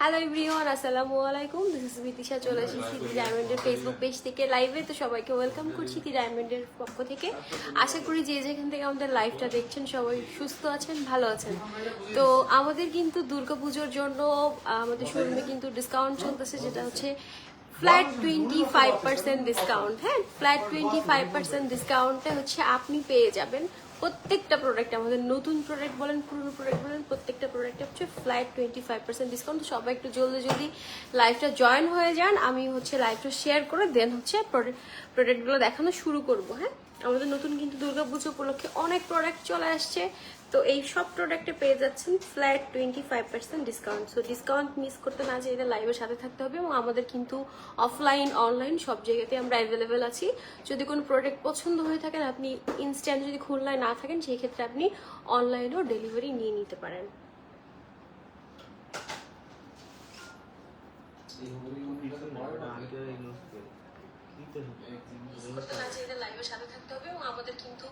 Hello everyone আসসালামু আলাইকুম this is বিতিশা চলে এসেছি দি ডায়মন্ডের ফেসবুক পেজ থেকে লাইভে তো সবাইকে ওয়েলকাম করছি দি ডায়মন্ডের পক্ষ থেকে। আশা করি যে যেখান থেকে আমাদের লাইভটা দেখছেন সবাই সুস্থ আছেন ভালো আছেন। তো আমাদের কিন্তু দুর্গাপুজোর জন্য আহ, আমাদের শোরুমে কিন্তু ডিসকাউন্ট চলতেছে যেটা হচ্ছে flat twenty five percent discount হ্যাঁ ফ্ল্যাট টোয়েন্টি ফাইভ পার্সেন্ট ডিসকাউন্টে হচ্ছে আপনি পেয়ে যাবেন। প্রত্যেকটা প্রোডাক্ট আমাদের নতুন প্রোডাক্ট বলেন, পুরনো প্রোডাক্ট বলেন, প্রত্যেকটা প্রোডাক্টে হচ্ছে flat twenty five percent discount সবাই একটু জলদি জলদি লাইফটা জয়েন হয়ে যান। আমি হচ্ছে লাইফটা শেয়ার করে দেন হচ্ছে প্রোডাক্টগুলো দেখানো শুরু করব হ্যাঁ? আমাদের নতুন কিন্তু দুর্গাপুজো উপলক্ষে অনেক প্রোডাক্ট চলে আসছে। তো এই সব প্রোডাক্টে পেয়ে যাচ্ছেন flat twenty five percent discount so discount miss করতে না চাইলে লাইভের সাথে থাকতে হবে এবং আমাদের কিন্তু অফলাইন অনলাইন সব জায়গাতে আমরা অ্যাভেলেবেল আছি। যদি কোনো প্রোডাক্ট পছন্দ হয়ে থাকেন আপনি ইনস্ট্যান্ট যদি খুলনায় না থাকেন সেই ক্ষেত্রে আপনি অনলাইনেও ডেলিভারি নিয়ে নিতে পারেন। লাইভের সাথে থাকতে হবে এবং আমাদের কিন্তু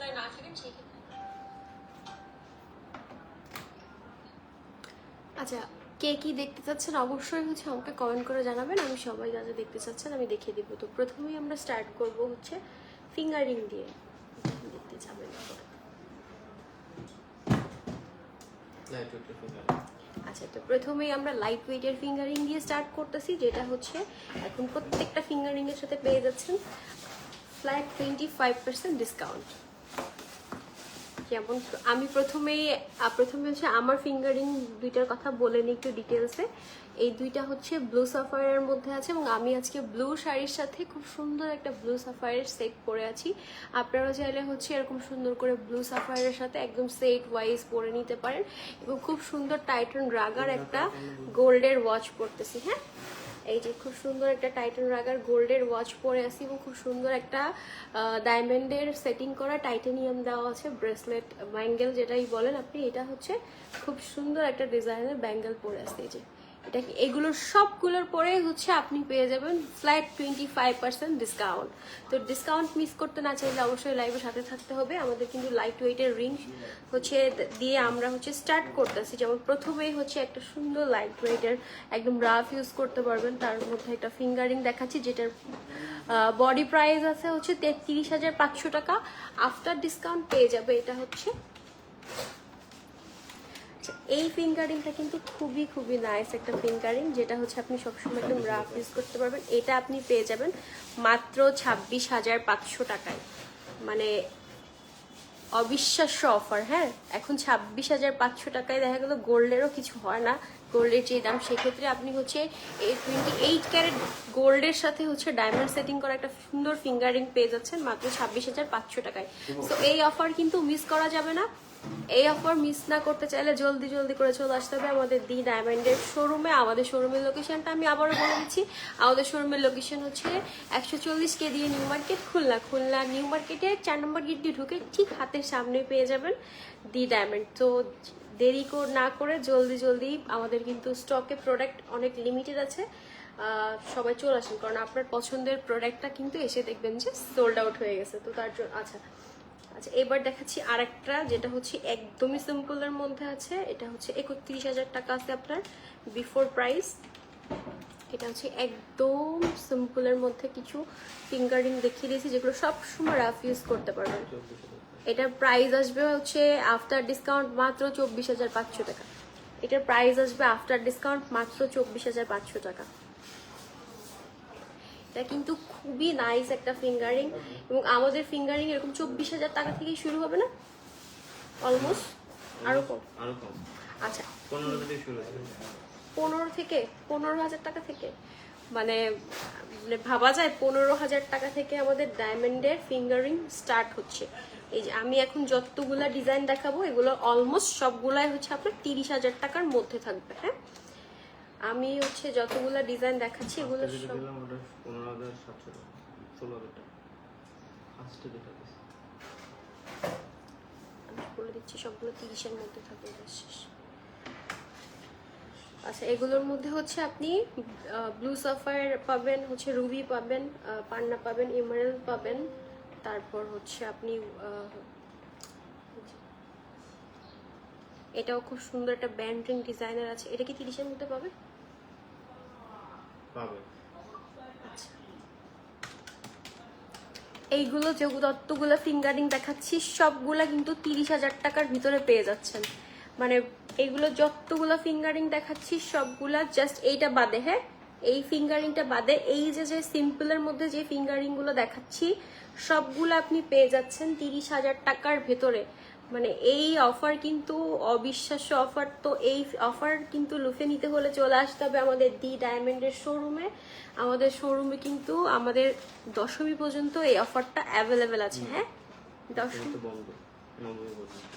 অনলাইন না থাকেন সেই ক্ষেত্রে আচ্ছা কে কি দেখতে চাচ্ছেন অবশ্যই হচ্ছে আমাকে কমেন্ট করে জানাবেন আমি সবাই যা যা দেখতে চাচ্ছেন আমি দেখিয়ে দিব। তো প্রথমেই আমরা স্টার্ট করব হচ্ছে ফিঙ্গারিং দিয়ে। দেখতে যাবেন আচ্ছা তো প্রথমেই আমরা লাইট ওয়েটের ফিঙ্গারিং দিয়ে স্টার্ট করতেছি যেটা হচ্ছে এখন প্রত্যেকটা ফিঙ্গারিং এর সাথে পেয়ে যাচ্ছেন flat twenty five percent discount যেমন আমি প্রথমেই প্রথমে হচ্ছে আমার ফিঙ্গারিং দুইটার কথা বলে নিই একটু ডিটেলসে এই দুইটা হচ্ছে ব্লু সাফায়ারের মধ্যে আছে এবং আমি আজকে ব্লু শাড়ির সাথে খুব সুন্দর একটা ব্লু সাফায়ারের সেট পরে আছি। আপনারা চাইলে হচ্ছে এরকম সুন্দর করে ব্লু সাফায়ারের সাথে একদম সেট ওয়াইজ পরে নিতে পারেন এবং খুব সুন্দর টাইটন রাগার একটা গোল্ডের ওয়াচ পরতেছি হ্যাঁ? এই যে খুব সুন্দর একটা টাইটান রাগার গোল্ডের ওয়াচ পরে আছি এবং খুব সুন্দর একটা ডায়মন্ডের সেটিং করা টাইটানিয়াম দেওয়া আছে ব্রেসলেট ব্যাঙ্গেল যেটাই বলেন আপনি, এটা হচ্ছে খুব সুন্দর একটা ডিজাইনের ব্যাঙ্গেল পরে আসছে এই যে। এটা এগুলোর সবগুলোর পরে হচ্ছে আপনি পেয়ে যাবেন flat twenty five percent discount তো ডিসকাউন্ট মিস করতে না চাইলে অবশ্যই লাইভের সাথে থাকতে হবে। আমাদের কিন্তু লাইট ওয়েটের রিং হচ্ছে দিয়ে আমরা হচ্ছে স্টার্ট করতেছি। যেমন প্রথমেই হচ্ছে একটা সুন্দর লাইট ওয়েটের একদম রাফ ইউজ করতে পারবেন। তার মধ্যে একটা ফিঙ্গারিং দেখাচ্ছি, যেটার বডি প্রাইস আছে হচ্ছে তেত্রিশ হাজার পাঁচশো টাকা। আফটার ডিসকাউন্ট পেয়ে যাবে। এটা হচ্ছে এই ফিঙ্গারিংটা কিন্তু খুবই খুবই নাইস একটা ফিঙ্গারিং যেটা হচ্ছে আপনি সবসময় একদম রাফ ইউজ করতে পারবেন। এটা আপনি পেয়ে যাবেন মাত্র ছাব্বিশ হাজার পাঁচশো টাকায়। মানে অবিশ্বাস্য অফার হ্যাঁ? এখন ছাব্বিশ হাজার পাঁচশো টাকায় দেখা গেলো গোল্ডেরও কিছু হয় না। গোল্ডের যে দাম সেক্ষেত্রে আপনি হচ্ছে এই টোয়েন্টি এইট ক্যারেট গোল্ডের সাথে হচ্ছে ডায়মন্ড সেটিং করা একটা সুন্দর ফিঙ্গারিং পেয়ে যাচ্ছেন মাত্র ছাব্বিশ হাজার পাঁচশো টাকায়। তো এই অফার কিন্তু মিস করা যাবে না। এই অফার মিস না করতে চাইলে জলদি জলদি করে চলে আসতে হবে আমাদের দি ডায়মন্ডের শোরুমে আমাদের শোরুমের লোকেশনটা আমি আবারও বলে দিচ্ছি। আমাদের শোরুমের লোকেশন হচ্ছে একশো চল্লিশ কে দিয়ে New Market, Khulna. Khulna New মার্কেটে চার নম্বর গেট দিয়ে ঢুকে ঠিক হাতের সামনে পেয়ে যাবেন দি ডায়মন্ড তো দেরি না করে জলদি জলদি আমাদের কিন্তু স্টকে প্রোডাক্ট অনেক লিমিটেড আছে। সবাই চলে আসেন। কারণ আপনার পছন্দের প্রোডাক্টটা কিন্তু এসে দেখবেন যে সোল্ড আউট হয়ে গেছে। তো তার জন্য আচ্ছা। আচ্ছা এবার দেখাচ্ছি আরেকটা, যেটা হচ্ছে একদমই সিম্পলের মধ্যে আছে। এটা হচ্ছে একত্রিশ হাজার টাকা আছে আপনার বিফোর প্রাইস এটা হচ্ছে একদম সিম্পলের মধ্যে কিছু ফিঙ্গারিং দেখিয়ে দিয়েছি, যেগুলো সব সময় রাফ ইউজ করতে পারবেন। এটার প্রাইস আসবে হচ্ছে আফটার ডিসকাউন্ট মাত্র চব্বিশ হাজার পাঁচশো টাকা। এটার প্রাইস আসবে আফটার ডিসকাউন্ট মাত্র চব্বিশ হাজার পাঁচশো টাকা। এটা কিন্তু খুবই নাইস একটা ফিঙ্গারিং এবং আমাদের ফিঙ্গারিং এরকম চব্বিশ হাজার টাকা থেকেই শুরু হবে না? অলমোস্ট আরও কম? আরও কম। আচ্ছা। পনেরো থেকে শুরু পনেরো থেকে পনেরো হাজার টাকা থেকে। মানে মানে ভাবা যায় পনেরো হাজার টাকা থেকে আমাদের ডায়মন্ডের ফিঙ্গারিং স্টার্ট হচ্ছে। এই যে আমি এখন যতগুলা ডিজাইন দেখাবো এগুলো অলমোস্ট সবগুলাই হচ্ছে আপনার তিরিশ হাজার টাকার মধ্যে থাকবে হ্যাঁ? আমি হচ্ছে যতগুলো ডিজাইন দেখাচ্ছি এগুলো সব বলে দিচ্ছি সবগুলো তিরিশের মধ্যে থাকবে শেষ। আচ্ছা এগুলোর মধ্যে হচ্ছে আপনি ব্লু সাফায়ার পাবেন হচ্ছে রুবি পাবেন পান্না পাবেন ইমারেল পাবেন তারপর হচ্ছে আপনি এটাও খুব সুন্দর একটা ব্যান্ডিং ডিজাইনার আছে। এটা কি তিরিশের মধ্যে পাবে? পাবে। এইগুলো যে যতগুলো ফিঙ্গারিং দেখাচ্ছি, সবগুলা কিন্তু তিরিশ হাজার টাকার ভিতরে পেয়ে যাচ্ছেন। মানে এইগুলো যতগুলো ফিঙ্গারিং দেখাচ্ছি, সবগুলা জাস্ট এইটা বাদে হ্যাঁ? এই ফিঙ্গারিংটা বাদে, এই যে যে সিম্পলের মধ্যে যে ফিঙ্গারিংগুলো দেখাচ্ছি, সবগুলো আপনি পেয়ে যাচ্ছেন তিরিশ হাজার টাকার ভেতরে। মানে এই অফার কিন্তু অবিশ্বাস্য অফার তো এই অফার কিন্তু লুফে নিতে হলে চলে আসতে হবে আমাদের দি ডায়মন্ডের শোরুমে আমাদের শোরুমে কিন্তু আমাদের দশমী পর্যন্ত এই অফারটা অ্যাভেলেবেল আছে হ্যাঁ? দশমী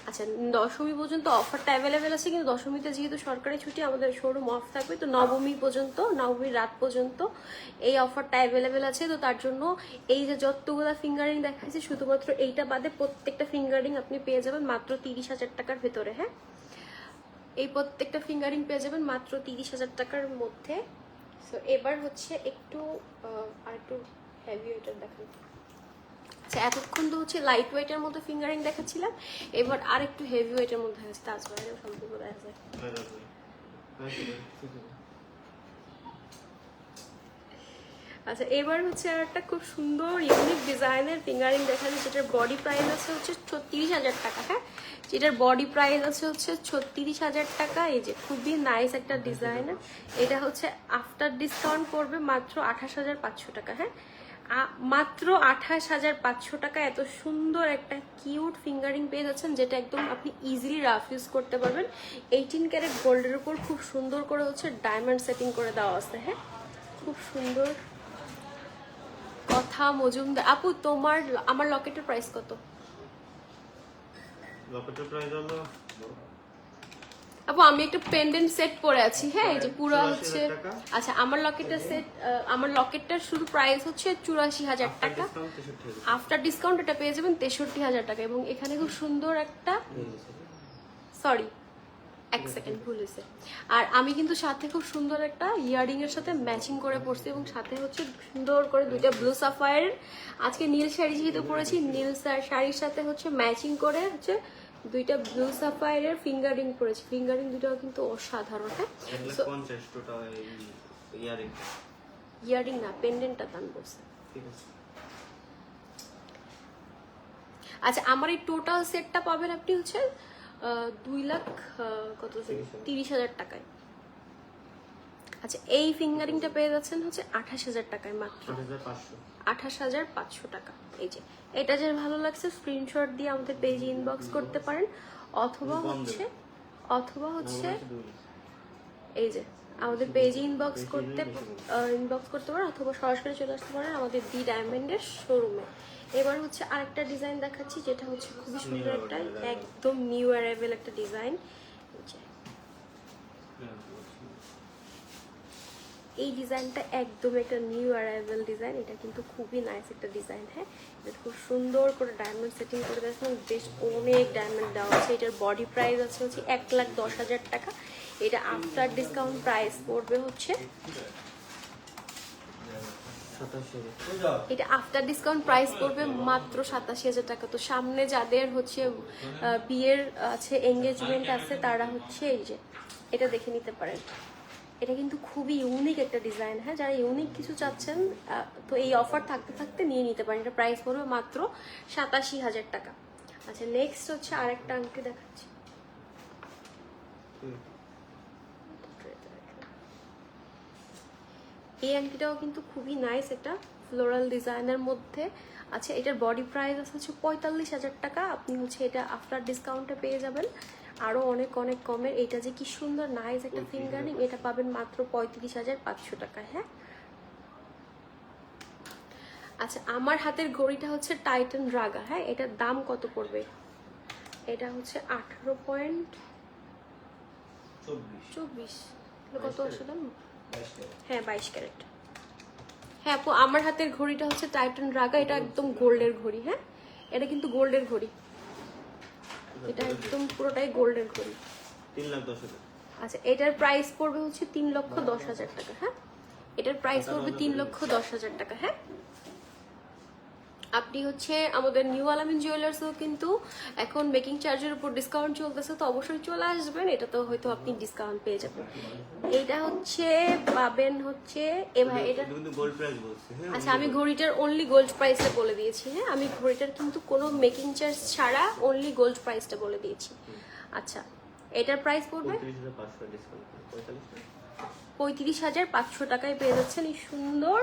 আচ্ছা দশমী পর্যন্ত অফারটা অ্যাভেলেবেল আছে, কিন্তু দশমীতে যেহেতু সরকারি ছুটি, আমাদের শোরুম অফ থাকবে, তো নবমী পর্যন্ত, নবমীর রাত পর্যন্ত এই অফারটা অ্যাভেলেবেল আছে। তো তার জন্য এই যে যতগুলো ফিঙ্গারিং দেখাচ্ছি শুধুমাত্র এইটা বাদে প্রত্যেকটা ফিঙ্গারিং আপনি পেয়ে যাবেন মাত্র তিরিশ হাজার টাকার ভেতরে হ্যাঁ? এই প্রত্যেকটা ফিঙ্গারিং পেয়ে যাবেন মাত্র তিরিশ হাজার টাকার মধ্যে। সো এবার হচ্ছে একটু আর একটু হেভি ওয়েটার দেখান আচ্ছা এতক্ষণ তো হচ্ছে লাইট ওয়েটের মধ্যে ফিঙ্গারিং দেখাচ্ছিলাম এবার আর একটু হেভি ওয়েটের মধ্যে আছে তাজমহলের সম্পর্ক দেখা যায়। আচ্ছা এবার হচ্ছে আর একটা খুব সুন্দর ইউনিক ডিজাইনের ফিঙ্গারিং দেখা যায় যেটার বডি প্রাইস আছে হচ্ছে ছত্রিশ হাজার টাকা হ্যাঁ? যেটার বডি প্রাইস আছে হচ্ছে ছত্রিশ হাজার টাকা এই যে খুবই নাইস একটা ডিজাইনার এটা হচ্ছে আফটার ডিসকাউন্ট পড়বে মাত্র আঠাশ হাজার পাঁচশো টাকা হ্যাঁ? মাত্র আঠাশ হাজার পাঁচশো টাকা এত সুন্দর একটা কিউট ফিঙ্গারিং পেয়ে যাচ্ছেন, যেটা একদম আপনি ইজিলি রাফ ইউজ করতে পারবেন। এইটিন ক্যারেট গোল্ডের উপর খুব সুন্দর করে হচ্ছে ডায়মন্ড সেটিং করে দেওয়া আছে হ্যাঁ? খুব সুন্দর কথা মজুমদার। আপু, তোমার, আমার লকেটের প্রাইস কত? লকেটের প্রাইস হলো আপু আমি একটা পেন্ডেন্ট সেট পরে আছি হ্যাঁ? এই যে পুরো হচ্ছে আচ্ছা আমার লকেটের সেট আমার লকেটটার শুধু প্রাইস হচ্ছে চুরাশি হাজার টাকা। আফটার ডিসকাউন্ট এটা পেয়ে যাবেন তেষট্টি হাজার টাকা। এবং এখানে খুব সুন্দর একটা সরি এক সেকেন্ড ভুল হয়েছে। আর আমি কিন্তু সাথে খুব সুন্দর একটা ইয়ারিং এর সাথে ম্যাচিং করে পরছি এবং সাথে হচ্ছে সুন্দর করে দুইটা ব্লু সাফায়ার আজকে নীল শাড়ি যেহেতু পরেছি নীল শাড়ির সাথে হচ্ছে ম্যাচিং করে হচ্ছে দুইটা ব্লু সাফায়ারের ফিঙ্গারিং পরেছি। ফিঙ্গারিং দুটাও কিন্তু অসাধারণ হ্যাঁ? ইয়ারিং। ইয়ারিং না পেন্ডেন্টটা দান বলছে। আচ্ছা আমার এই টোটাল সেটটা পাবেন আপনি হচ্ছে দুই লাখ কত তিরিশ হাজার টাকায়। আচ্ছা এই ফিঙ্গারিংটা পেয়ে যাচ্ছেন হচ্ছে আঠাশ হাজার টাকায় মাত্র। আঠাশ হাজার পাঁচশো। টাকা। এই যে এটা যে ভালো লাগছে স্ক্রিনশট দিয়ে আমাদের পেজে ইনবক্স করতে পারেন। অথবা হচ্ছে অথবা হচ্ছে। এই যে আমাদের পেজে ইনবক্স করতে ইনবক্স করতে পারেন অথবা সরাসরি চলে আসতে পারেন আমাদের দি ডায়মন্ডের শোরুমে এবার হচ্ছে আরেকটা ডিজাইন দেখাচ্ছি যেটা হচ্ছে খুবই সুন্দর একটা একদম নিউ অ্যারাইভেল একটা ডিজাইন এই ডিজাইনটা একদম একটা নিউ অ্যারাইভেল ডিজাইন এটা কিন্তু খুবই নাইস একটা ডিজাইন হ্যাঁ? এটা খুব সুন্দর করে ডায়মন্ড সেটিং করে এবং বেশ অনেক ডায়মন্ড দেওয়া আছে, এটার বডি প্রাইস আছে হচ্ছে এক লাখ দশ হাজার টাকা। এটা আফটার ডিসকাউন্ট প্রাইস পড়বে হচ্ছে এটা আফটার ডিসকাউন্ট প্রাইস পড়বে মাত্র সাতাশি হাজার টাকা। তো সামনে যাদের হচ্ছে বিয়ের আছে এঙ্গেজমেন্ট আছে, তারা হচ্ছে এই যে, এটা দেখে নিতে পারেন। এটা কিন্তু খুবই ইউনিক একটা ডিজাইন হ্যাঁ? যারা ইউনিক কিছু চাচ্ছেন তো এই অফার থাকতে থাকতে নিয়ে নিতে পারেন। এটা প্রাইস পড়বে মাত্র সাতাশি হাজার টাকা। আচ্ছা নেক্সট হচ্ছে আরেকটা আংটি দেখাচ্ছি। এই আংটিটাও কিন্তু খুবই নাইস একটা ফ্লোরাল ডিজাইনের মধ্যে। আচ্ছা এটার বডি প্রাইস আছে হচ্ছে পঁয়তাল্লিশ হাজার টাকা। আপনি হচ্ছে এটা আফটার ডিসকাউন্টে পেয়ে যাবেন। আরও অনেক অনেক কমের। এটা যে কি সুন্দর নাইস একটা ফিঙ্গারিং এটা পাবেন মাত্র পঁয়ত্রিশ হাজার পাঁচশো টাকায় হ্যাঁ? আচ্ছা আমার হাতের ঘড়িটা হচ্ছে টাইটান রাগা হ্যাঁ? এটার দাম কত পড়বে? এটা হচ্ছে আঠারো পয়েন্ট চব্বিশ। কত? আসলে? হ্যাঁ বাইশ ক্যারেট। হ্যাঁ আপু আমার হাতের ঘড়িটা হচ্ছে টাইটান রাগা এটা একদম গোল্ডের ঘড়ি হ্যাঁ? এটা কিন্তু গোল্ডের ঘড়ি। এটা একদম পুরোটাই গোল্ডেন করি তিন লাখ দশ হাজার। আচ্ছা এটার প্রাইস পড়বে হচ্ছে তিন লক্ষ দশ হাজার টাকা হ্যাঁ? এটার প্রাইস পড়বে তিন লক্ষ দশ হাজার টাকা হ্যাঁ? আপনি হচ্ছে আমাদের নিউ আলামিন জুয়েলার্সও কিন্তু এখন মেকিং চার্জের উপর ডিসকাউন্ট চলতেছে তো অবশ্যই চলে আসবেন। এটা তো হয়তো আপনি ডিসকাউন্ট পেয়ে যাবেন। এইটা হচ্ছে পাবেন হচ্ছে এ ভাই এটা এটা কিন্তু গোল্ড প্রাইস বলছে হ্যাঁ। আচ্ছা আমি ঘড়িটার অনলি গোল্ড প্রাইসটা বলে দিয়েছি হ্যাঁ। আমি ঘড়িটার কিন্তু কোনো মেকিং চার্জ ছাড়া অনলি গোল্ড প্রাইসটা বলে দিয়েছি। আচ্ছা এটার প্রাইস পড়বে? পঁয়ত্রিশ হাজার পাঁচশো টাকায় পেয়ে যাচ্ছেন এই সুন্দর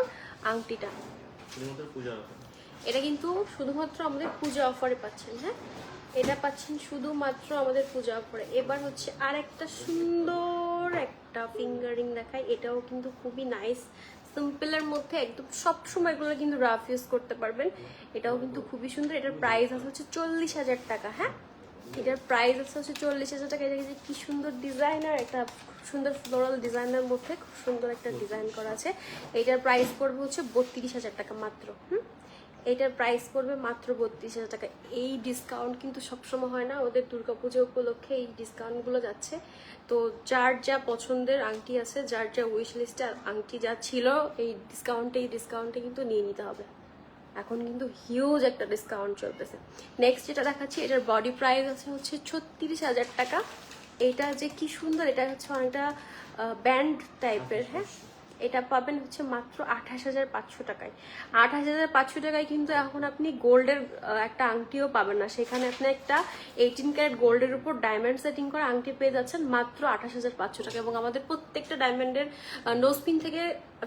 আংটিটা। এটা কিন্তু শুধুমাত্র আমাদের পূজা অফারে পাচ্ছেন হ্যাঁ? এটা পাচ্ছেন শুধুমাত্র আমাদের পূজা অফারে। এবার হচ্ছে আর একটা সুন্দর একটা ফিঙ্গারিং দেখায় এটাও কিন্তু খুবই নাইস সিম্পলের মধ্যে একদম সব সময় এগুলো কিন্তু রাফ ইউজ করতে পারবেন। এটাও কিন্তু খুবই সুন্দর। এটার প্রাইস আছে হচ্ছে চল্লিশ হাজার টাকা হ্যাঁ? এটার প্রাইস আছে হচ্ছে চল্লিশ হাজার টাকা। এটা যে কি সুন্দর ডিজাইনার একটা সুন্দর ফ্লোরাল ডিজাইনের মধ্যে খুব সুন্দর একটা ডিজাইন করা আছে। এটার প্রাইস পড়বে হচ্ছে বত্রিশ হাজার টাকা মাত্র, হুম? এটার প্রাইস পড়বে মাত্র বত্রিশ হাজার টাকা। এই ডিসকাউন্ট কিন্তু সবসময় হয় না। ওদের দুর্গাপুজো উপলক্ষে এই ডিসকাউন্টগুলো যাচ্ছে। তো যার যা পছন্দের আংটি আছে, যার যা উইশ লিস্টে আংটি যা ছিল, এই ডিসকাউন্টে এই ডিসকাউন্টে কিন্তু নিয়ে নিতে হবে। এখন কিন্তু হিউজ একটা ডিসকাউন্ট চলতেছে। নেক্সট যেটা দেখাচ্ছি, এটার বডি প্রাইস আছে হচ্ছে ছত্রিশ হাজার টাকা। এটা যে কি সুন্দর, এটা হচ্ছে অনেকটা ব্যান্ড টাইপের হ্যাঁ? এটা পাবেন হচ্ছে মাত্র আঠাশ হাজার পাঁচশো টাকায়। আঠাশ হাজার পাঁচশো টাকায় কিন্তু এখন আপনি গোল্ডের একটা আংটিও পাবেন না। সেখানে আপনি একটা এইটিন ক্যারেট গোল্ডের উপর ডায়মন্ড সেটিং করা আংটি পেয়ে যাচ্ছেন মাত্র আঠাশ হাজার পাঁচশো টাকা এবং আমাদের প্রত্যেকটা ডায়মন্ডের নোজপিন থেকে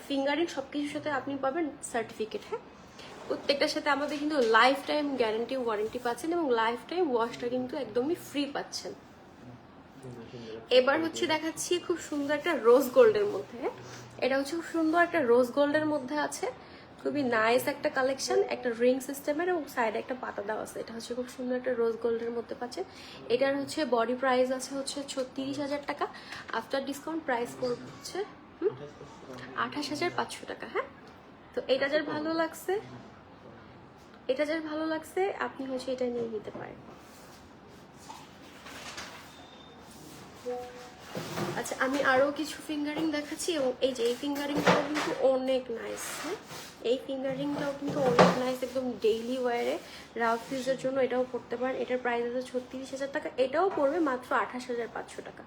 ফিঙ্গারিং সব কিছুর সাথে আপনি পাবেন সার্টিফিকেট হ্যাঁ? প্রত্যেকটার সাথে আমাদের কিন্তু লাইফ টাইম গ্যারেন্টি ওয়ারেন্টি পাচ্ছেন এবং লাইফ টাইম ওয়াশটা কিন্তু একদমই ফ্রি পাচ্ছেন। এবার হচ্ছে দেখাচ্ছি খুব সুন্দর একটা রোজ গোল্ডের মধ্যে। এটা হচ্ছে খুব সুন্দর একটা রোজ গোল্ডের মধ্যে আছে। খুবই নাইস একটা কালেকশন একটা রিং সিস্টেমের এবং সাইডে একটা পাতা দেওয়া আছে। এটা হচ্ছে খুব সুন্দর একটা রোজ গোল্ডের মধ্যে পাচ্ছেন। এটার হচ্ছে বডি প্রাইস আছে হচ্ছে ছত্রিশ হাজার টাকা। আফটার ডিসকাউন্ট প্রাইস পড়বে হচ্ছে আঠাশ হাজার পাঁচশো টাকা হ্যাঁ? তো এটা যার ভালো লাগছে, এটা যার ভালো লাগছে, আপনি হচ্ছে এটা নিয়ে নিতে পারেন। আচ্ছা আমি আরও কিছু ফিঙ্গারিং দেখাচ্ছি এবং এই যে, এই ফিঙ্গারিংটাও কিন্তু অনেক নাইস হ্যাঁ? এই ফিঙ্গারিংটাও কিন্তু অনেক নাইস একদম ডেইলি ওয়ারে রাফ ইউজের জন্য এটাও পড়তে পারেন। এটার প্রাইস আছে ছত্রিশ হাজার টাকা। এটাও পড়বে মাত্র আঠাশ হাজার পাঁচশো টাকা।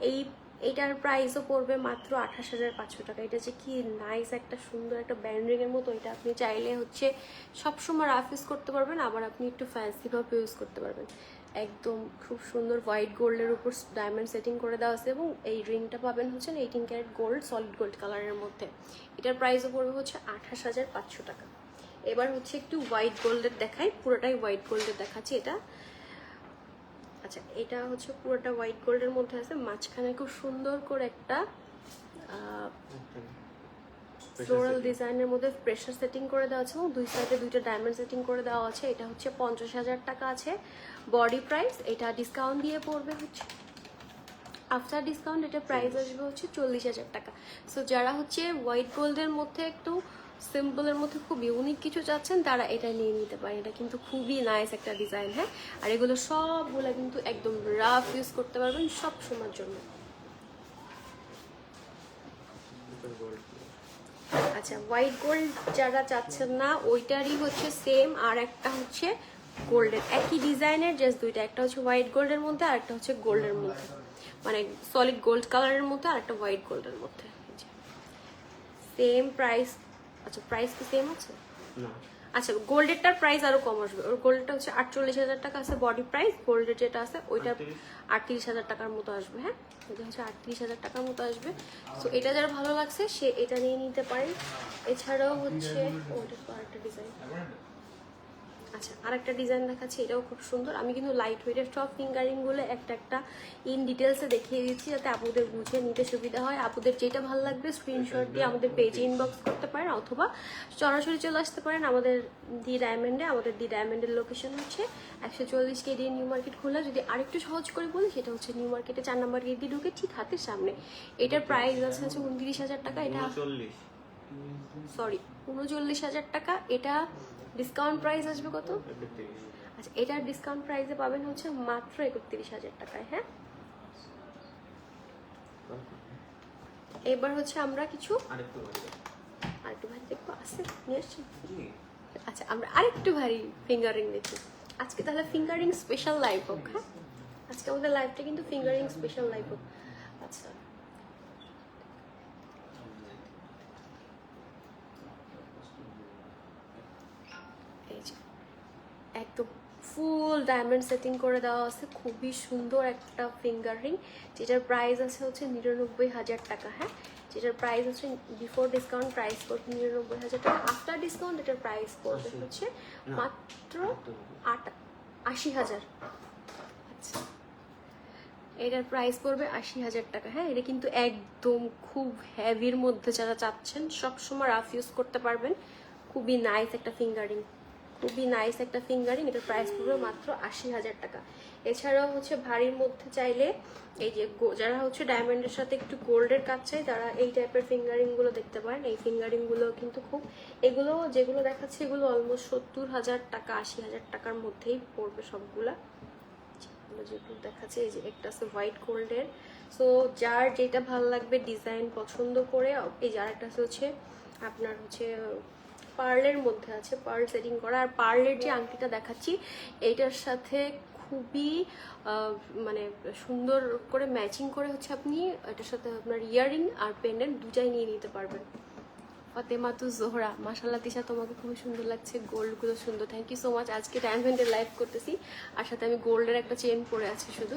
এই, এটার প্রাইসও পড়বে মাত্র আঠাশ হাজার পাঁচশো টাকা। এটা যে কি নাইস একটা সুন্দর একটা ব্যান্ডিং এর মতো, এটা আপনি চাইলে হচ্ছে সবসময় রাফ ইউজ করতে পারবেন। আবার আপনি একটু ফ্যান্সি ভাবে ইউজ করতে পারবেন। একদম খুব সুন্দর হোয়াইট গোল্ডের উপর ডায়মন্ড সেটিং করে দেওয়া আছে এবং এই রিংটা পাবেন হচ্ছে eighteen carat gold solid gold কালারের মধ্যে। এটার প্রাইসও পড়বে হচ্ছে আঠাশ হাজার পাঁচশো টাকা। এবার হচ্ছে একটু হোয়াইট গোল্ডের দেখাই, পুরোটাই হোয়াইট গোল্ডের দেখাচ্ছি এটা। আচ্ছা এটা হচ্ছে পুরোটা হোয়াইট গোল্ডের মধ্যে আছে, মাঝখানে খুব সুন্দর করে একটা ফ্লোরাল ডিজাইনের মধ্যে প্রেশার সেটিং করে দেওয়া আছে এবং দুই সাইডে দুইটা ডায়মন্ড সেটিং করে দেওয়া আছে। এটা হচ্ছে পঞ্চাশ হাজার টাকা আছে। বডি প্রাইস এটা ডিসকাউন্ট দিয়ে পড়বে হচ্ছে। আফটার ডিসকাউন্ট এটা প্রাইস আসবে হচ্ছে চল্লিশ হাজার টাকা। সো যারা হচ্ছে হোয়াইট গোল্ডের মধ্যে একটু সিম্পলের মধ্যে খুব ইউনিক কিছু চাচ্ছেন তারা এটা নিয়ে নিতে পারে এটা কিন্তু খুবই নাইস একটা ডিজাইন হ্যাঁ? আর এগুলো সবগুলো কিন্তু একদম রাফ ইউজ করতে পারবেন সব সময়ের জন্য। আচ্ছা হোয়াইট গোল্ড যারা চাচ্ছেন না, ওইটারই হচ্ছে সেম আর একটা হচ্ছে গোল্ডের একই ডিজাইনের জাস্ট দুইটা, একটা হচ্ছে হোয়াইট গোল্ডের মধ্যে আর একটা হচ্ছে গোল্ডের মধ্যে। মানে সলিড গোল্ড কালারের মধ্যে আর একটা হোয়াইট গোল্ডের মধ্যে। সেম প্রাইস আচ্ছা প্রাইস কি সেম আছে? না। আচ্ছা গোল্ডেরটার প্রাইস আরও কম আসবে। ওর গোল্ডটা হচ্ছে আটচল্লিশ হাজার টাকা আছে বডি প্রাইস গোল্ডের যেটা আছে ওইটা আটত্রিশ। হাজার টাকার মতো আসবে হ্যাঁ? এটা হচ্ছে আটত্রিশ হাজার টাকার মতো আসবে। সো এটা যার ভালো লাগছে সে এটা নিয়ে নিতে পারে। এছাড়াও হচ্ছে ওটা ডিজাইন আচ্ছা আরেকটা ডিজাইন দেখাচ্ছি এটাও খুব সুন্দর। আমি কিন্তু লাইট ওয়েটের সব ফিঙ্গারিংগুলো একটা একটা ইন ডিটেলসে দেখিয়ে দিচ্ছি যাতে আপুদের বুঝে নিতে সুবিধা হয়। আপুদের যেটা ভালো লাগবে স্ক্রিনশট দিয়ে আমাদের পেজে ইনবক্স করতে পারেন অথবা সরাসরি চলে আসতে পারেন আমাদের দি ডায়মন্ডে আমাদের দি ডায়মন্ডের লোকেশন হচ্ছে একশো চল্লিশ কেডি নিউ মার্কেট খোলা যদি আরেকটু সহজ করে বলি সেটা হচ্ছে নিউ মার্কেটে চার নম্বর গেট দিয়ে ঢুকে ঠিক হাতের সামনে। এটার প্রাইস আছে হচ্ছে উনত্রিশ হাজার টাকা। এটা সরি উনচল্লিশ হাজার টাকা। এটা ডিসকাউন্ট প্রাইস আসবে কত? আচ্ছা এটার ডিসকাউন্ট প্রাইসে পাবেন হচ্ছে মাত্র একত্রিশ হাজার টাকায় হ্যাঁ? এবার হচ্ছে আমরা কিছু আরেকটু ভারী দেখব আছে নিয়ে আসছি। আচ্ছা আমরা আরেকটু ভারী ফিঙ্গারিং দেখি। আজকে তাহলে ফিঙ্গারিং স্পেশাল লাইভ হোক হ্যাঁ? আজকে আমাদের লাইভটা কিন্তু ফিঙ্গারিং স্পেশাল লাইভ হোক আচ্ছা এই যে একদম ফুল ডায়মন্ড সেটিং করে দেওয়া আছে খুবই সুন্দর একটা ফিঙ্গার রিং যেটার প্রাইস আছে হচ্ছে নিরানব্বই হাজার টাকা হ্যাঁ? যেটার প্রাইস হচ্ছে বিফোর ডিসকাউন্ট প্রাইস পড়বে নিরানব্বই হাজার টাকা আফটার ডিসকাউন্ট এটার প্রাইস পড়বে হচ্ছে মাত্র আট আশি হাজার। আচ্ছা। এটার প্রাইস পড়বে আশি হাজার টাকা হ্যাঁ? এটা কিন্তু একদম খুব হেভির মধ্যে যারা চাচ্ছেন সবসময় রাফ ইউজ করতে পারবেন। খুবই নাইস একটা ফিঙ্গারিং খুবই নাইস একটা ফিঙ্গারিং এটার প্রাইস পড়বে মাত্র আশি হাজার টাকা। এছাড়াও হচ্ছে ভারীর মধ্যে চাইলে এই যে যারা হচ্ছে ডায়মন্ডের সাথে একটু গোল্ডের কাজ চাই তারা এই টাইপের ফিঙ্গারিংগুলো দেখতে পারেন। এই ফিঙ্গারিংগুলো কিন্তু খুব, এগুলো যেগুলো দেখাচ্ছে এগুলো অলমোস্ট সত্তর হাজার টাকা, আশি হাজার টাকার মধ্যেই পড়বে সবগুলা। যেগুলো দেখাচ্ছে, এই যে একটা আছে হোয়াইট গোল্ডের সো যার যেটা ভালো লাগবে ডিজাইন পছন্দ করে, এই যে আরেকটা আছে হচ্ছে আপনার হচ্ছে পার্লের মধ্যে আছে, পার্ল সেটিং করা। আর পার্লের যে আংটিটা দেখাচ্ছি, এইটার সাথে খুবই মানে সুন্দর করে ম্যাচিং করে হচ্ছে আপনি, এটার সাথে আপনার ইয়ারিং আর পেন্ডেন্ট দুটাই নিয়ে নিতে পারবেন। ফাতেমা তু জোহরা মাসাল্লাহ তিশা, তোমাকে খুবই সুন্দর লাগছে গোল্ডগুলো সুন্দর। থ্যাংক ইউ সো মাচ আজকে ডায়মন্ডের লাইভ করতেছি, আর সাথে আমি গোল্ডের একটা চেন পরে আছি শুধু।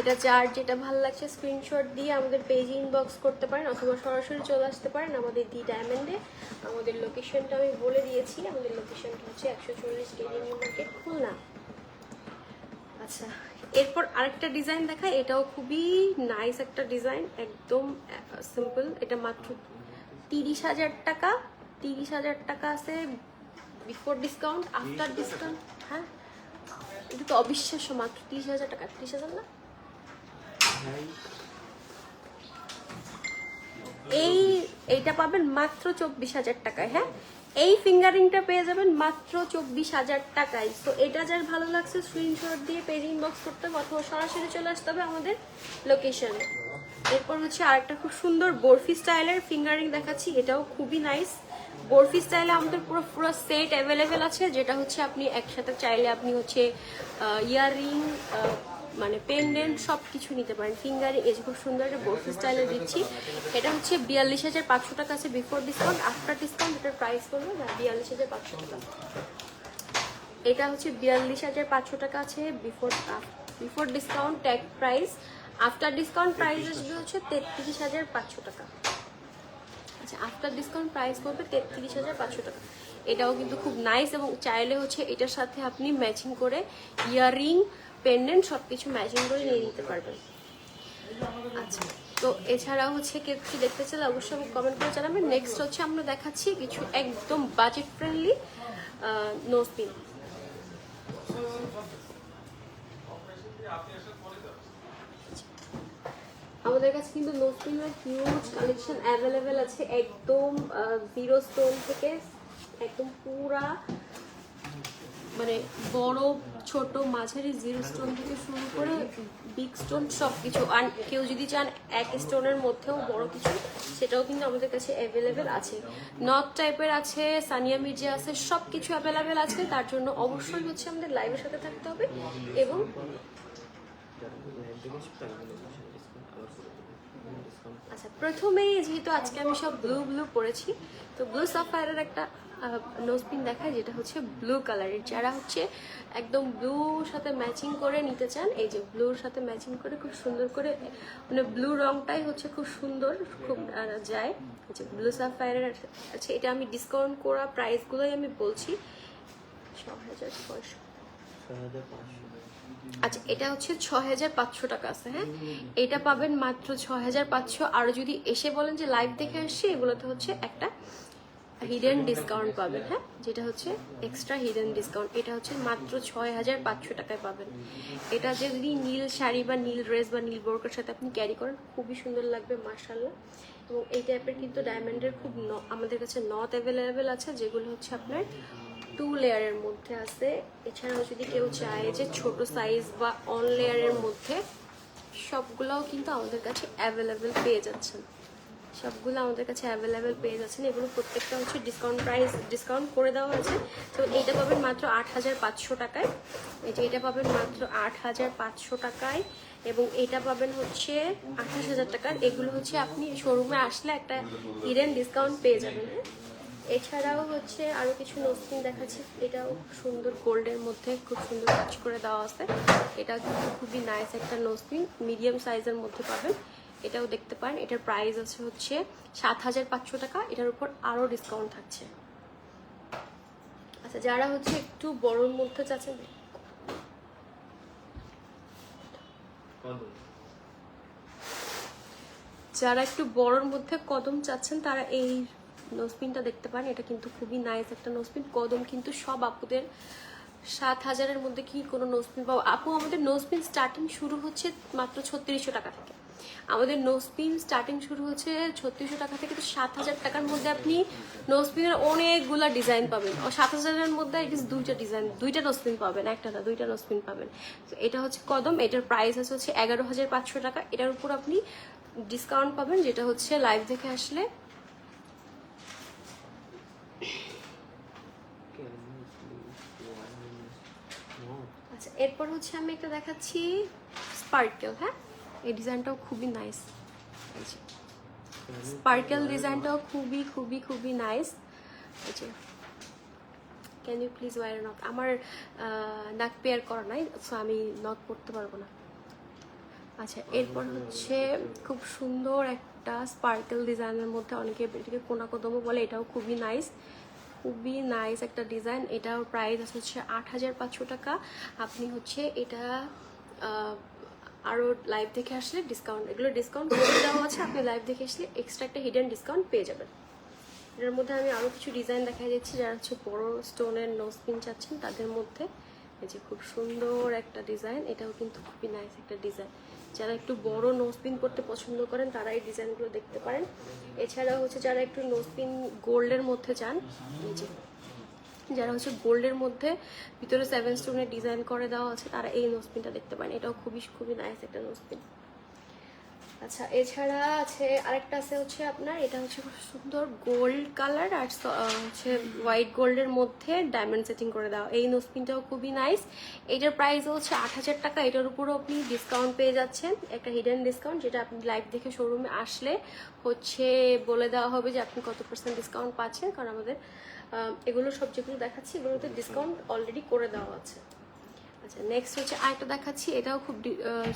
এটা যার যেটা ভালো লাগছে স্ক্রিনশট দিয়ে আমাদের পেজে ইনবক্স করতে পারেন অথবা সরাসরি চলে আসতে পারেন আমাদের দি ডায়মন্ডে আমাদের লোকেশনটা আমি বলে দিয়েছি, আমাদের লোকেশনটা হচ্ছে একশো চল্লিশ নিউ মার্কেট খুলনা। আচ্ছা এরপর আরেকটা ডিজাইন দেখায় এটাও খুবই নাইস একটা ডিজাইন একদম সিম্পল এটা মাত্র তিরিশ হাজার টাকা, তিরিশ হাজার টাকা আছে বিফোর ডিসকাউন্ট আফটার ডিসকাউন্ট হ্যাঁ? এটা তো অবিশ্বাস্য, মাত্র তিরিশ হাজার টাকা তিরিশ হাজার না? এই, এইটা পাবেন মাত্র চব্বিশ হাজার টাকায় হ্যাঁ? এই ফিঙ্গারিংটা পেয়ে যাবেন মাত্র চব্বিশ হাজার টাকায়। তো এটা যার ভালো লাগছে স্ক্রিনশট দিয়ে পেজ ইনবক্স করতে হবে অথবা সরাসরি চলে আসতে হবে আমাদের লোকেশনে এরপর হচ্ছে আরেকটা খুব সুন্দর বরফি স্টাইলের ফিঙ্গারিং দেখাচ্ছি, এটাও খুবই নাইস বরফি স্টাইলে আমাদের পুরো পুরো সেট অ্যাভেলেবেল আছে, যেটা হচ্ছে আপনি একসাথে চাইলে আপনি হচ্ছে ইয়াররিং মানে পেন্ডেন্ট সব কিছু নিতে পারেন। ফিঙ্গারে যে খুব সুন্দর একটা বরফি স্টাইলে দিচ্ছি। এটা হচ্ছে বিয়াল্লিশ হাজার পাঁচশো টাকা আছে বিফোর ডিসকাউন্ট আফটার ডিসকাউন্ট এটার প্রাইস পড়বে বিয়াল্লিশ হাজার পাঁচশো টাকা। এটা হচ্ছে বিয়াল্লিশ হাজার পাঁচশো টাকা আছে before before discount tag price after discount price আসবে হচ্ছে তেত্রিশ হাজার পাঁচশো টাকা। আচ্ছা আফটার ডিসকাউন্ট প্রাইস পড়বে তেত্রিশ হাজার পাঁচশো টাকা। এটাও কিন্তু খুব নাইস এবং চাইলে হচ্ছে এটার সাথে আপনি ম্যাচিং করে ইয়াররিং পেন্ডেন্ট সব কিছু ম্যাচিং করে নিয়ে নিতে পারবেন। আচ্ছা তো এছাড়াও হচ্ছে কেউ কিছু দেখতে চাইলে অবশ্যই কমেন্ট করে জানাবেন। নেক্সট হচ্ছে আমরা দেখাচ্ছি কিছু একদম বাজেট ফ্রেন্ডলি নোজ পিন আমাদের কাছে কিন্তু নোসপিনের হিউজ কালেকশন অ্যাভেলেবেল আছে একদম জিরো স্টোন থেকে একদম পুরা মানে বড় ছোট মাঝারি জিরো স্টোন থেকে শুরু করে বিগ স্টোন সব কিছু আর কেউ যদি চান এক স্টোনের মধ্যেও বড় কিছু, সেটাও কিন্তু আমাদের কাছে অ্যাভেলেবেল আছে। নর্থ টাইপের আছে সানিয়া মির্জা আছে সব কিছু অ্যাভেলেবেল আছে। তার জন্য অবশ্যই হচ্ছে আমাদের লাইভের সাথে থাকতে হবে এবং আচ্ছা প্রথমেই যেহেতু আজকে আমি সব ব্লু ব্লু পরেছি তো ব্লু সাফায়ারের একটা নোজপিন দেখায় যেটা হচ্ছে ব্লু কালারের যারা হচ্ছে একদম ব্লুর সাথে ম্যাচিং করে নিতে চান এই যে ব্লুর সাথে ম্যাচিং করে খুব সুন্দর করে মানে ব্লু রংটাই হচ্ছে খুব সুন্দর খুব যায়। যে ব্লু সাফায়ারের আছে এটা আমি ডিসকাউন্ট করা প্রাইসগুলোই আমি বলছি। ছ হাজার হাজার পাঁচশো। আচ্ছা এটা হচ্ছে ছ হাজার পাঁচশো টাকা আছে হ্যাঁ? এটা পাবেন মাত্র ছ হাজার পাঁচশো। আর যদি এসে বলেন যে লাইভ দেখে আসছি এগুলোতে হচ্ছে একটা হিডেন ডিসকাউন্ট পাবেন হ্যাঁ? যেটা হচ্ছে এক্সট্রা হিডেন ডিসকাউন্ট এটা হচ্ছে মাত্র ছয় হাজার পাঁচশো টাকায় পাবেন। এটা যদি নীল শাড়ি বা নীল ড্রেস বা নীল বোরকার সাথে আপনি ক্যারি করেন, খুবই সুন্দর লাগবে মার্শাল্লাহ এবং এই টাইপের কিন্তু ডায়মন্ডের খুব আমাদের কাছে নট অ্যাভেলেবেল আছে, যেগুলো হচ্ছে আপনার টু লেয়ারের মধ্যে আছে। এছাড়াও যদি কেউ চায় যে ছোট সাইজ বা অন লেয়ারের মধ্যে, সবগুলোও কিন্তু আমাদের কাছে অ্যাভেলেবেল পেয়ে যাচ্ছেন। সবগুলো আমাদের কাছে অ্যাভেলেবেল পেয়ে যাচ্ছেন। এগুলো প্রত্যেকটা হচ্ছে ডিসকাউন্ট প্রাইস ডিসকাউন্ট করে দেওয়া আছে। তো এইটা পাবেন মাত্র আট হাজার পাঁচশো টাকায়। এই যে এটা পাবেন মাত্র আট হাজার পাঁচশো টাকায় এবং এটা পাবেন হচ্ছে আঠাশ হাজার টাকার এগুলো হচ্ছে আপনি শোরুমে আসলে একটা হিডেন ডিসকাউন্ট পেয়ে যাবেন হ্যাঁ? এছাড়াও হচ্ছে আরও কিছু নোসপিন দেখাচ্ছি। এটাও সুন্দর গোল্ডের মধ্যে খুব সুন্দর কাজ করে দেওয়া আছে। এটা কিন্তু খুবই নাইস একটা নোসপিন মিডিয়াম সাইজের মধ্যে পাবেন। এটাও দেখতে পারেন এটার প্রাইস আছে হচ্ছে সাত হাজার পাঁচশো টাকা। এটার উপর আরও ডিসকাউন্ট থাকছে। আচ্ছা যারা হচ্ছে একটু বড়র মধ্যে চাচ্ছেন, যারা একটু বড়র মধ্যে কদম চাচ্ছেন, তারা এই নোসপিনটা দেখতে পারেন এটা কিন্তু খুবই নাইস একটা নোসপিন কদম কিন্তু সব আপুদের সাত হাজারের মধ্যে কি কোনো নোসপিন পাবো? আপু, আমাদের নোসপিন স্টার্টিং শুরু হচ্ছে মাত্র ছত্রিশশো টাকা থেকে। আমাদের নোসপিন স্টার্টিং শুরু হচ্ছে ছত্রিশশো টাকা থেকে তো সাত হাজার টাকার মধ্যে আপনি নোসপিনের অনেকগুলা ডিজাইন পাবেন। ও সাত হাজারের মধ্যে guess দুইটা ডিজাইন দুইটা নোসপিন পাবেন, একটা না, দুইটা নোসপিন পাবেন। এটা হচ্ছে কদম, এটার প্রাইস আছে হচ্ছে এগারো হাজার পাঁচশো টাকা। এটার উপর আপনি ডিসকাউন্ট পাবেন, যেটা হচ্ছে লাইভ দেখে আসলে। আচ্ছা এরপর হচ্ছে আমি একটা দেখাচ্ছি স্পার্কেল হ্যাঁ? এই ডিজাইনটাও খুবই নাইস স্পার্কেল ডিজাইনটাও খুবই খুবই খুবই nice can you please wear knock আমার নাক পেয়ার করা নাই সো আমি নক করতে পারব না। আচ্ছা এরপর হচ্ছে খুব সুন্দর একটা স্পার্কেল ডিজাইনের মধ্যে অনেকে এটাকে কোনা কদমও বলে, এটাও খুবই নাইস খুবই নাইস একটা ডিজাইন। এটার প্রাইস আছে হচ্ছে আট হাজার পাঁচশো টাকা। আপনি হচ্ছে এটা আরও লাইভ দেখে আসলে ডিসকাউন্ট এগুলো ডিসকাউন্ট করে দেওয়া আছে, আপনি লাইভ দেখে আসলে এক্সট্রা একটা হিডেন ডিসকাউন্ট পেয়ে যাবেন। এটার মধ্যে আমি আরও কিছু ডিজাইন দেখা যাচ্ছি যারা হচ্ছে বড় স্টোনের নোজপিন চাচ্ছেন, তাদের মধ্যে এই যে খুব সুন্দর একটা ডিজাইন এটাও কিন্তু খুবই নাইস একটা ডিজাইন যারা একটু বড় নোজপিন করতে পছন্দ করেন, তারা এই ডিজাইনগুলো দেখতে পারেন। এছাড়া হচ্ছে যারা একটু নোজপিন গোল্ডের মধ্যে চান, এই যে যারা হচ্ছে গোল্ডের মধ্যে ভিতরে সেভেন স্টোনের ডিজাইন করে দেওয়া আছে, তারা এই নোজপিনটা দেখতে পারেন। এটাও খুবই খুবই নাইস একটা নোজপিন আচ্ছা এছাড়া আছে আরেকটা আছে হচ্ছে আপনার, এটা হচ্ছে খুব সুন্দর গোল্ড কালার আর হচ্ছে হোয়াইট গোল্ডের মধ্যে ডায়মন্ড সেটিং করে দেওয়া। এই নোসপিনটাও খুবই নাইস এটার প্রাইস হচ্ছে আট হাজার টাকা। এটার উপরও আপনি ডিসকাউন্ট পেয়ে যাচ্ছেন। একটা হিডেন ডিসকাউন্ট যেটা আপনি লাইভ দেখে শোরুমে আসলে হচ্ছে বলে দেওয়া হবে যে আপনি কত পার্সেন্ট ডিসকাউন্ট পাচ্ছেন। কারণ আমাদের এগুলো সব যেগুলো দেখাচ্ছি, এগুলোতে ডিসকাউন্ট অলরেডি করে দেওয়া আছে। আচ্ছা নেক্সট হচ্ছে আরেকটা দেখাচ্ছি, এটাও খুব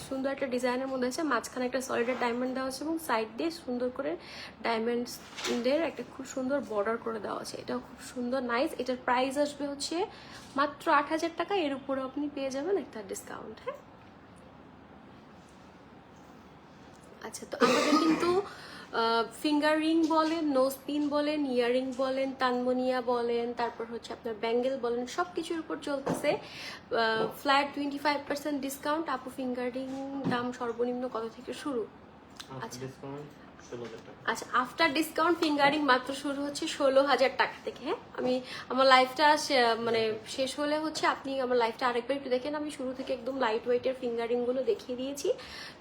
সুন্দর একটা ডিজাইনের মধ্যে আছে। মাঝখানে একটা সলিডের ডায়মন্ড দেওয়া আছে এবং সাইড দিয়ে সুন্দর করে ডায়মন্ডের একটা খুব সুন্দর বর্ডার করে দেওয়া আছে। এটাও খুব সুন্দর নাইস এটার প্রাইস আসবে হচ্ছে মাত্র আট হাজার টাকা, এর উপরে আপনি পেয়ে যাবেন একটা ডিসকাউন্ট হ্যাঁ? আচ্ছা তো আমাদের কিন্তু ফিঙ্গার রিং বলেন নোজ পিন বলেন ইয়ারিং বলেন তানমনিয়া বলেন তারপর হচ্ছে আপনার ব্যাঙ্গেল বলেন সব কিছুর উপর চলতেছে। Flat twenty five percent discount আপু ফিঙ্গার রিং দাম সর্বনিম্ন কত থেকে শুরু? আচ্ছা আচ্ছা আফটার ডিসকাউন্ট ফিঙ্গারিং মাত্র শুরু হচ্ছে ষোলো হাজার টাকা থেকে হ্যাঁ? আমি, আমার লাইফটা মানে শেষ হলে হচ্ছে আপনি আমার লাইফটা আরেকবার একটু দেখেন। আমি শুরু থেকে একদম লাইট ওয়েটের ফিঙ্গারিংগুলো দেখিয়ে দিয়েছি।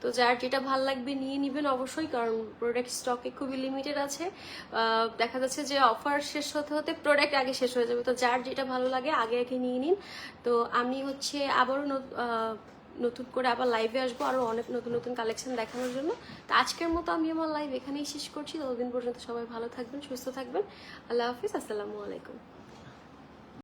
তো যার যেটা ভালো লাগবে নিয়ে নেবেন অবশ্যই, কারণ প্রোডাক্ট স্টকে খুবই লিমিটেড আছে। দেখা যাচ্ছে যে অফার শেষ হতে হতে প্রোডাক্ট আগে শেষ হয়ে যাবে। তো যার যেটা ভালো লাগে আগে আগে নিয়ে নিন। তো আমি হচ্ছে আবারও নতুন করে আবার লাইভে আসব আরও অনেক নতুন নতুন কালেকশন দেখানোর জন্য। তো আজকের মতো আমি আমার লাইভ এখানেই শেষ করছি। ততদিন পর্যন্ত সবাই ভালো থাকবেন, সুস্থ থাকবেন। আল্লাহ হাফিজ, আসসালামু আলাইকুম।